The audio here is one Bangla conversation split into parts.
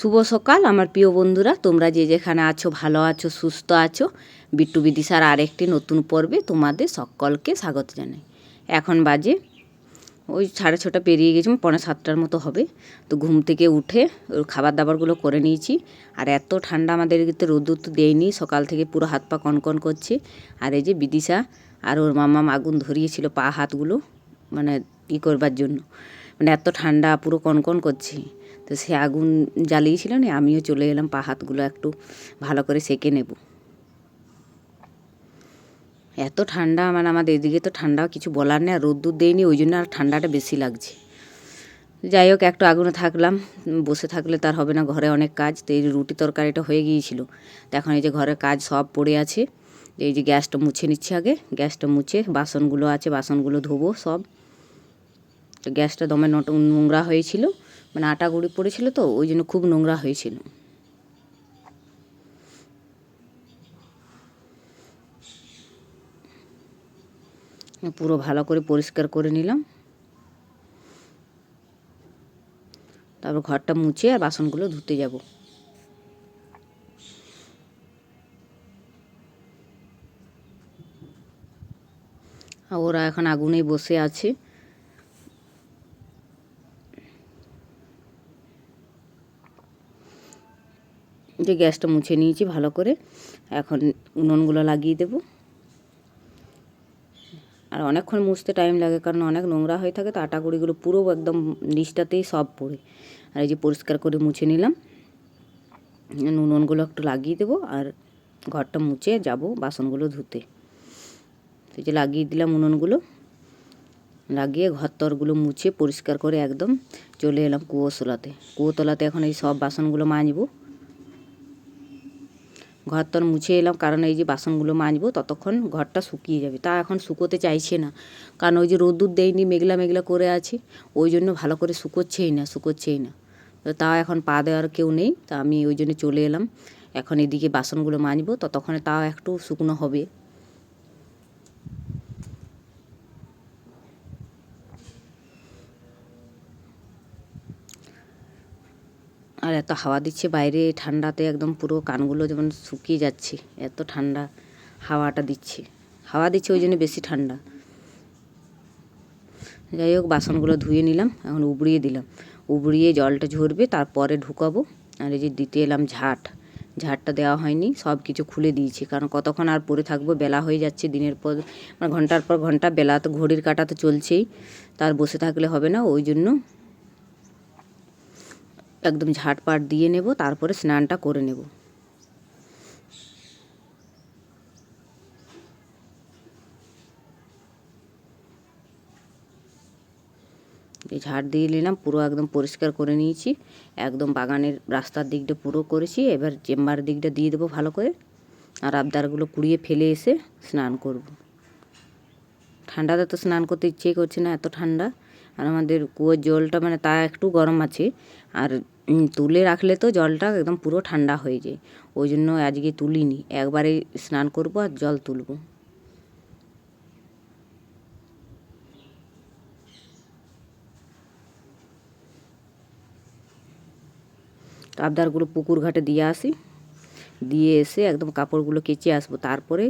শুভ সকাল, আমার প্রিয় বন্ধুরা। তোমরা যে যেখানে আছো, ভালো আছো, সুস্থ আছো, বিট্টু বিদিশার আরেকটি নতুন পর্বে তোমাদের সকলকে স্বাগত জানাই। এখন বাজে, ওই সাড়ে ছটা পেরিয়ে গেছি পনেরো সাতটার মতো হবে। তো ঘুম থেকে উঠে ওর খাবার দাবারগুলো করে নিয়েছি। আর এত ঠান্ডা আমাদের এদিকে রোদ্দুর তো দেয়নি, সকাল থেকে পুরো হাত পা কনকন করছে। আর এই যে বিদিশা আর ওর মামা আগুন ধরিয়েছিল পা হাতগুলো মানে ই করবার জন্য। মানে এত ঠান্ডা পুরো কনকন করছে। তো সে আগুন জ্বালিয়েছিল না আমিও চলে এলাম, পা হাতগুলো একটু ভালো করে সেকে নেব। এত ঠান্ডা মানে আমাদের এদিকে তো ঠান্ডা, কিছু বলার নেই, আর রোদ্দুর দেয়নি, ওই জন্য আর ঠান্ডাটা বেশি লাগছে। যাই হোক, একটু আগুনে থাকলাম, বসে থাকলে তার হবে না, ঘরে অনেক কাজ, তো এই রুটি তরকারিটা হয়ে গিয়েছিল। তো এখন এই যে ঘরে কাজ সব পড়ে আছে এই যে গ্যাসটা মুছে নিচ্ছে আগে, গ্যাসটা মুছে বাসনগুলো আছে, বাসনগুলো ধোবো সব। তো গ্যাসটা দমে নোংরা হয়েছিল মানে আটা গুঁড়ি পড়েছিল তো, ওই জন্য খুব নোংরা হয়েছিল। পুরো ভালো করে পরিষ্কার করে নিলাম। তারপর ঘরটা মুছে আর বাসনগুলো ধুতে যাব। ওরা এখন আগুনেই বসে আছে। যে গ্যাসটা মুছে নিয়েছি ভালো করে, এখন উনুনগুলো লাগিয়ে দেবো। আর অনেকক্ষণ মুছতে টাইম লাগে, কারণ অনেক নোংরা হয়ে থাকে, তো আটা গুঁড়িগুলো পুরো একদম নিচটাতেই সব পড়ে। আর এই যে পরিষ্কার করে মুছে নিলাম। উনুনগুলো একটু লাগিয়ে দেবো, আর ঘরটা মুছে যাব বাসনগুলো ধুতে। সেই যে লাগিয়ে দিলাম উনুনগুলো। লাগিয়ে ঘর তরগুলো মুছে পরিষ্কার করে একদম চলে এলাম কুয়োতলাতে কুয়োতলাতে এখন এই সব বাসনগুলো মাজবো। ঘর তর মুছে এলাম, কারণ এই যে বাসনগুলো মাজবো ততক্ষণ ঘরটা শুকিয়ে যাবে। তা এখন শুকোতে চাইছে না, কারণ ওই যে রোদ্দুর দেয়নি, মেঘলা মেঘলা করে আছে, ওই জন্য ভালো করে শুকোচ্ছেই না শুকোচ্ছেই না। তো তাও এখন পা দেওয়ার কেউ নেই, তা আমি ওই জন্য চলে এলাম। এখন এদিকে বাসনগুলো মাজবো, ততক্ষণে তাও একটু শুকনো হবে। আর এত হাওয়া দিচ্ছে বাইরে, ঠান্ডাতে একদম পুরো কানগুলো যেমন শুকিয়ে যাচ্ছে, এত ঠান্ডা হাওয়াটা দিচ্ছে। হাওয়া দিচ্ছে ওই জন্য বেশি ঠান্ডা। যাই হোক, বাসনগুলো ধুয়ে নিলাম, এখন উবড়িয়ে দিলাম। উবড়িয়ে জলটা ঝরবে, তারপরে ঢুকাবো। আর এই যে দিতে এলাম ঝাট ঝাড়টা দেওয়া হয়নি, সব কিছু খুলে দিয়েছি, কারণ কতক্ষণ আর পরে থাকব, বেলা হয়ে যাচ্ছে দিনের পর মানে ঘণ্টার পর ঘণ্টা, বেলা তো ঘড়ির কাটা তো চলছেই, তার বসে থাকলে হবে না, ওই জন্য একদম ঝাটপাট দিয়ে নেব, তারপরে স্নানটা করে নেব। ঝাড় দিয়ে নিলাম, পুরো একদম পরিষ্কার করে নিয়েছি। একদম বাগানের রাস্তার দিকটা পুরো করেছি, এবার চেম্বার দিকটা দিয়ে দেবো ভালো করে। আর আবদারগুলো কুড়িয়ে ফেলে এসে স্নান করব। ঠান্ডাতে তো স্নান করতে ইচ্ছেই করছে না, এত ঠান্ডা। আর আমাদের কুয়োর জলটা মানে তা একটু গরম আছে। আর তুলে রাখলে তো জলটা একদম পুরো ঠান্ডা হয়ে যায়। ওই জন্য আজকে তুলিনি, একবারে স্নান করব আর জল তুলব। আবদারগুলো পুকুর ঘাটে দিয়ে আসি। দিয়ে এসে একদম কাপড়গুলো কেচে আসব, তারপরে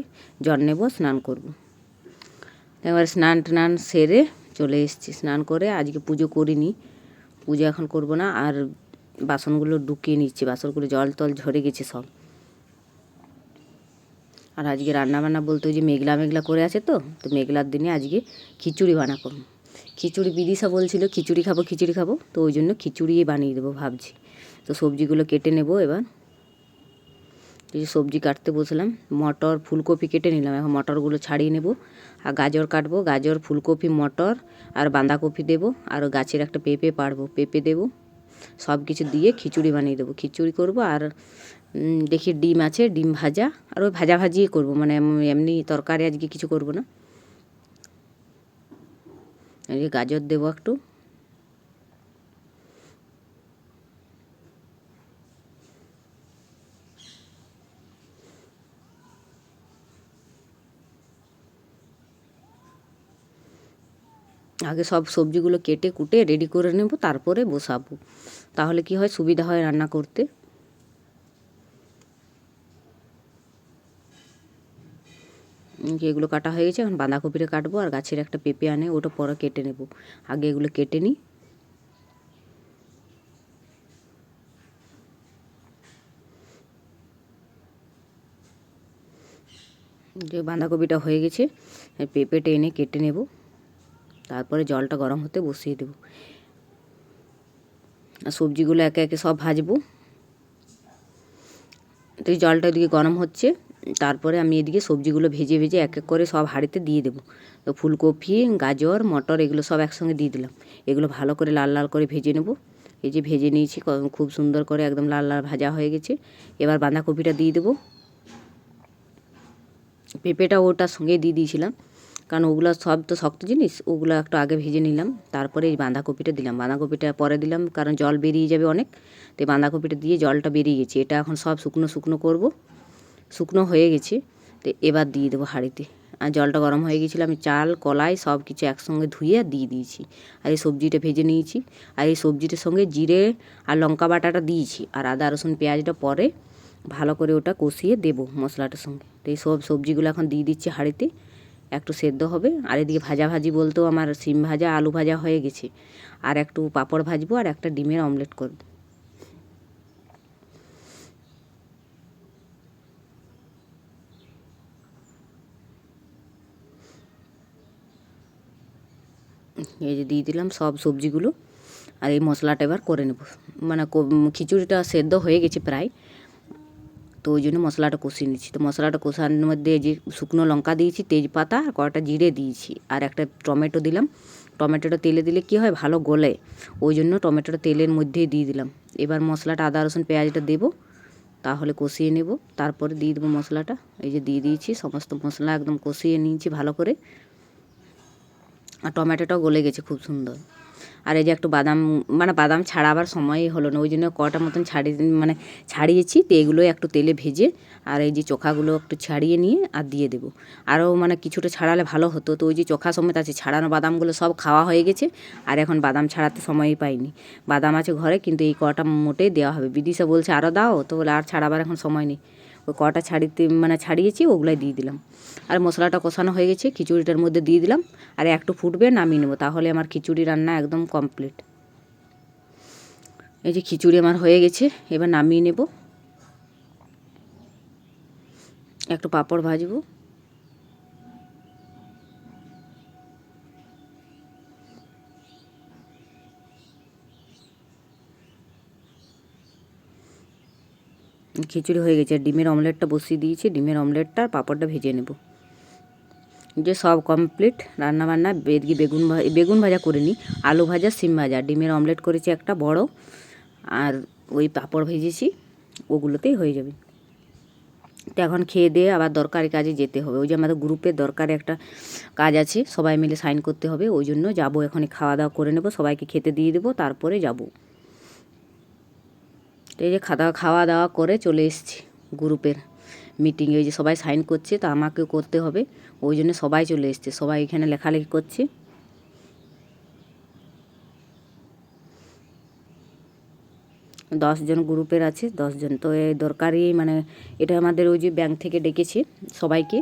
জল নেব, স্নান করব। এবার স্নান টান সেরে চলে এসেছি স্নান করে, আজকে পুজো করিনি। পুজো এখন করব না, আর বাসনগুলো ডুকিয়ে নিচ্ছি, বাসনগুলো জল টল ঝরে গেছে সব। আর আজকে রান্নাবান্না বলতে ওই যে মেঘলা মেঘলা করে আছে তো তো মেঘলার দিনে আজকে খিচুড়ি বানাবো। খিচুড়ি বিদিশা বলছিল, খিচুড়ি খাব খিচুড়ি খাব, তো ওই জন্য খিচুড়ি বানিয়ে দেবো ভাবছি। তো সবজিগুলো কেটে নেব এবার। এই সবজি কাটতে বসলাম। মটর, ফুলকপি কেটে নিলাম। এখন মটরগুলো ছাড়িয়ে নেব। আর গাজর কাটবো। গাজর, ফুলকপি, মটর আর বাঁধাকপি দেবো। আর গাছের একটা পেঁপে পাড়বো। পেঁপে দেবো। সব কিছু দিয়ে খিচুড়ি বানিয়ে দেবো। খিচুড়ি করব আর দেখি ডিম আছে। ডিম ভাজা। আর ওই ভাজা ভাজিই করব। মানে এমনি তরকারি আজকে কিছু করব না। গাজর দেবো একটু। আগে সব সবজিগুলো কেটে কুটে রেডি করে নেব, তারপরে বসাবো। তাহলে কি হয়? সুবিধা হয় রান্না করতে। এগুলো কাটা হয়ে গেছে? এখন বাঁধাকপিটা কাটবো আর গাছের একটা পেঁপে আনে, ওটা পরে কেটে নেব। আগে এগুলো কেটে নিই। যে বাঁধাকপিটা হয়ে গেছে পেঁপেটা এনে কেটে নেব। তারপরে জলটা গরম হতে বসিয়ে দেব। আর সবজিগুলো একে একে সব ভাজবো। তো জলটা এদিকে গরম হচ্ছে, তারপরে আমি এদিকে সবজিগুলো ভেজে ভেজে এক এক করে সব হাঁড়িতে দিয়ে দেবো। তো ফুলকপি, গাজর, মটর এগুলো সব একসঙ্গে দিয়ে দিলাম। এগুলো ভালো করে লাল লাল করে ভেজে নেব। এই যে ভেজে নিয়েছি খুব সুন্দর করে একদম লাল লাল ভাজা হয়ে গেছে। এবার বাঁধাকপিটা দিয়ে দেবো। পেঁপেটা ওটার সঙ্গে দিয়ে দিয়েছিলাম। কারণ ওগুলো সব তো শক্ত জিনিস, ওগুলো একটু আগে ভেজে নিলাম, তারপরে এই বাঁধাকপিটা দিলাম। বাঁধাকপিটা পরে দিলাম, কারণ জল বেরিয়ে যাবে অনেক, তো এই বাঁধাকপিটা দিয়ে জলটা বেরিয়ে গেছে। এটা এখন সব শুকনো শুকনো করব, শুকনো হয়ে গেছে, তো এবার দিয়ে দেবো হাঁড়িতে। আর জলটা গরম হয়ে গেছিল, আমি চাল, কলাই সব কিছু একসঙ্গে ধুয়ে দিয়ে দিয়েছি। আর এই সবজিটা ভেজে নিয়েছি। আর এই সবজিটার সঙ্গে জিরে আর লঙ্কা বাটাটা দিয়েছি, আর আদা, রসুন, পেঁয়াজটা পরে ভালো করে ওটা কষিয়ে দেবো মশলাটার সঙ্গে। তো এই সব সবজিগুলো এখন দিয়ে দিচ্ছি হাঁড়িতে। একটু সেদ্ধ হবে, আর এদিকে ভাজা ভাজি বলতেও আমার সিম ভাজা, আলু ভাজা হয়ে গেছে। আর একটু পাঁপড় ভাজবো আর একটা ডিমের অমলেট করব। এই যে দিয়ে দিলাম সব সবজিগুলো, আর এই মশলাটা এবার করে নেব। মানে খিচুড়িটা সেদ্ধ হয়ে গেছে প্রায়। তো ওই জন্য মশলাটা কষিয়ে নিচ্ছি। তো মশলাটা কষানোর মধ্যে যে শুকনো লঙ্কা দিয়েছি, তেজপাতা আর কটা জিরে দিয়েছি আর একটা টমেটো দিলাম। টমেটোটা তেলে দিলে কি হয়? ভালো গলে। ওই জন্য টমেটোটা তেলের মধ্যেই দিয়ে দিলাম। এবার মশলাটা আদা, রসুন, পেঁয়াজটা দেবো, তাহলে কষিয়ে নেব। তারপরে দিয়ে দেবো মশলাটা। এই যে দিয়ে দিয়েছি, সমস্ত মশলা একদম কষিয়ে নিয়েছি ভালো করে। আর টমেটোটাও গলে গেছে খুব সুন্দর। আর এই যে একটু বাদাম মানে বাদাম ছাড়াবার সময়ই হলো না। ওই জন্য কটা মতন ছাড়িয়ে মানে ছাড়িয়েছি তো এগুলো একটু তেলে ভেজে আর এই যে চোখাগুলো একটু ছাড়িয়ে নিয়ে আর দিয়ে দেবো। আরও মানে কিছুটা ছাড়ালে ভালো হতো। তো ওই যে চোখা সমেত আছে, ছাড়ানো বাদামগুলো সব খাওয়া হয়ে গেছে আর এখন বাদাম ছাড়াতে সময়ই পাইনি। বাদাম আছে ঘরে, কিন্তু এই কটা মোটেই দেওয়া হবে। বিদিশা বলছে আরও দাও? তো বলে, আর ছাড়াবার এখন সময় নেই। ওই কটা ছাড়িতে মানে ছাড়িয়েছি, ওগুলাই দিয়ে দিলাম। আর মশলাটা কষানো হয়ে গেছে, খিচুড়িটার মধ্যে দিয়ে দিলাম। আর একটু ফুটবে, নামিয়ে নেব। তাহলে আমার খিচুড়ি রান্না একদম কমপ্লিট এই যে খিচুড়ি আমার হয়ে গেছে, এবার নামিয়ে নেব। একটু পাঁপড় ভাজবো। খিচুড়ি হয়ে গেছে। ডিমের অমলেটটা বসিয়ে দিয়েছি। ডিমের অমলেটটা আর পাঁপড়টা ভেজে নেব। যে সব কমপ্লিট রান্না বান্না এদিকে বেগুন ভা- বেগুন ভাজা করিনি আলু ভাজা সিম ভাজা। ডিমের অমলেট করেছি একটা বড়। আর ওই পাঁপড় ভেজেছি। ওগুলোতেই হয়ে যাবে। তো এখন খেয়ে দিয়ে আবার দরকারি কাজে যেতে হবে। ওই যে আমাদের গ্রুপের দরকারি একটা কাজ আছে। সবাই মিলে সাইন করতে হবে। ওই জন্য যাব এখনই। খাওয়া দাওয়া করে নেব। সবাইকে খেতে দিয়ে দেবো। তারপরে যাব। তো এই যে খাওয়া খাওয়া দাওয়া করে চলে এসেছি গ্রুপের মিটিংয়ে ওই যে সবাই সাইন করছে, তো আমাকেও করতে হবে। ওই জন্য সবাই চলে এসছে। সবাই এখানে লেখালেখি করছে। দশজন গ্রুপের আছে দশজন তো এই দরকারি মানে এটা আমাদের ওই যে ব্যাংক থেকে ডেকেছে সবাইকে।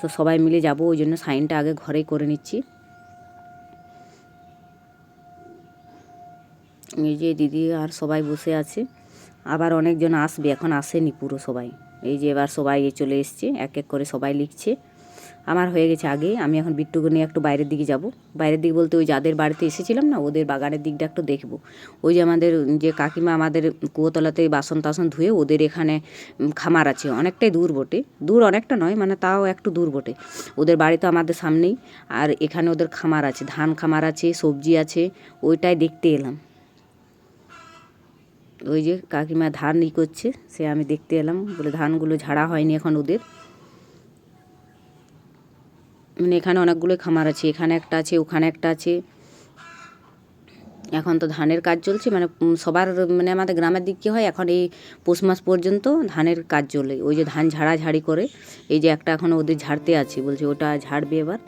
তো সবাই মিলে যাব, ওই জন্য সাইনটা আগে ঘরেই করে নিচ্ছি। এই যে দিদি আর সবাই বসে আছে। আবার অনেকজন আসবে, এখন আসেনি পুরো সবাই। এই যে এবার সবাই চলে এসছে, এক এক করে সবাই লিখছে। আমার হয়ে গেছে আগে, আমি এখন বিট্টুকে নিয়ে একটু বাইরের দিকে যাব। বাইরের দিকে বলতে ওই যাদের বাড়িতে এসেছিলাম না, ওদের বাগানের দিকটা একটু দেখব। ওই যে আমাদের, যে কাকিমা আমাদের কুয়োতলাতে বাসন টাসন ধুয়ে ওদের এখানে খামার আছে। অনেকটাই দূর বটে। দূর অনেকটা নয় মানে তাও একটু দূর বটে। ওদের বাড়ি তো আমাদের সামনেই, আর এখানে ওদের খামার আছে। ধান খামার আছে, সবজি আছে, ওইটাই দেখতে এলাম। ওই যে কাকিমা ধান ই করছে, সে আমি দেখতে এলাম, বলে ধানগুলো ঝাড়া হয়নি এখন ওদের। মানে এখানে অনেকগুলো খামার আছে, এখানে একটা আছে, ওখানে একটা আছে। এখন তো ধানের কাজ চলছে মানে সবার মানে আমাদের গ্রামের দিক কী হয়, এখন এই পৌষ মাস পর্যন্ত ধানের কাজ চলে। ওই যে ধান ঝাড়াঝাড়ি করে, এই যে একটা এখন ওদের ঝাড়তে আছে, বলছে ওটা ঝাড়বে এবার।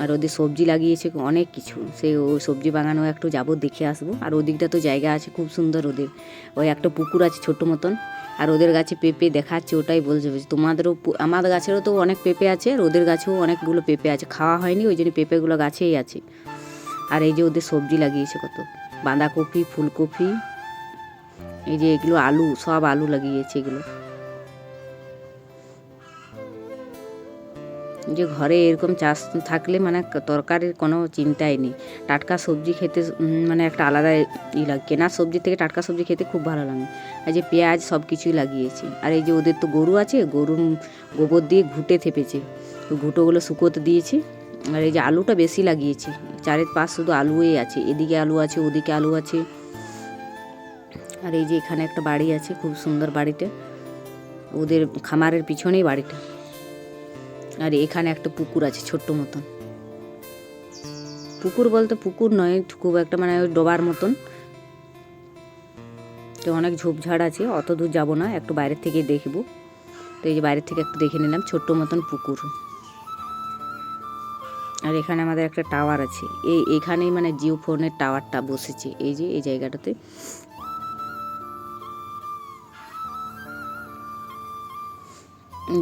আর ওদের সবজি লাগিয়েছে অনেক কিছু। সে ওই সবজি বাগানেও একটু যাব, দেখে আসব। আর ওদিকটা তো জায়গা আছে, খুব সুন্দর ওদের। ওই একটা পুকুর আছে ছোট মতন। আর ওদের গাছে পেঁপে দেখাচ্ছে, ওটাই বলছে তোমাদেরও আমাদের গাছেরও তো অনেক পেঁপে আছে, আর ওদের গাছেও অনেকগুলো পেঁপে আছে। খাওয়া হয়নি, ওই জন্য পেঁপেগুলো গাছেই আছে। আর এই যে ওদের সবজি লাগিয়েছে কত। বাঁধাকপি, ফুলকপি, এই যে এগুলো আলু, সব আলু লাগিয়েছে এগুলো। যে ঘরে এরকম চাষ থাকলে মানে তরকারির কোনো চিন্তাই নেই। টাটকা সবজি খেতে মানে একটা আলাদা ই লাগে। কেনা সবজি থেকে টাটকা সবজি খেতে খুব ভালো লাগে। আর যে পেঁয়াজ সব কিছুই লাগিয়েছে। আর এই যে ওদের তো গরু আছে, গরুর গোবর দিয়ে ঘুটে থেপেছে। ঘুটোগুলো শুকোতে দিয়েছে। আর এই যে আলুটা বেশি লাগিয়েছে। চারের পাশ শুধু আলুই আছে। এদিকে আলু আছে, ওদিকে আলু আছে। আর এই যে এখানে একটা বাড়ি আছে, খুব সুন্দর বাড়িটা। ওদের খামারের পিছনেই বাড়িটা। আর, এখানে একটা পুকুর আছে, ছোট্ট মতন। পুকুর বলতে পুকুর নয়, খুব একটা মানে ডোবার মতন। তো অনেক ঝোপঝাড় আছে, অত দূর যাব না, একটু বাইরের থেকে দেখব। তো এই যে বাইরের থেকে একটু দেখে নিলাম, ছোট্ট মতন পুকুর। আর এখানে আমাদের একটা টাওয়ার আছে। এই এখানেই মানে জিও ফোনের টাওয়ারটা বসেছে, এই যে, এই জায়গাটাতে।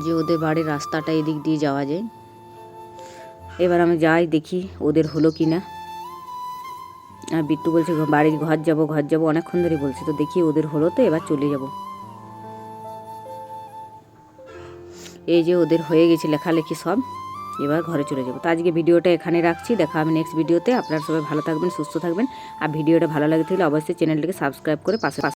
যে ওদের বাড়ির রাস্তাটা এদিক দিয়ে যাওয়া যায়। এবার আমি যাই, দেখি ওদের হলো কি না। আর বিট্টু বলছে বাড়ির ঘর যাব ঘর যাব। অনেকক্ষণ ধরে বলছে, তো দেখি ওদের হলো তো, এবার চলে যাব। এই যে ওদের হয়ে গেছে লেখালেখি সব, এবার ঘরে চলে যাব। তো আজকে ভিডিওটা এখানে রাখছি। দেখা হবে নেক্সট ভিডিওতে আপনারা সবাই ভালো থাকবেন, সুস্থ থাকবেন। আর ভিডিওটা ভালো লাগে থাকলে অবশ্যই চ্যানেলটিকে সাবস্ক্রাইব করে পাশে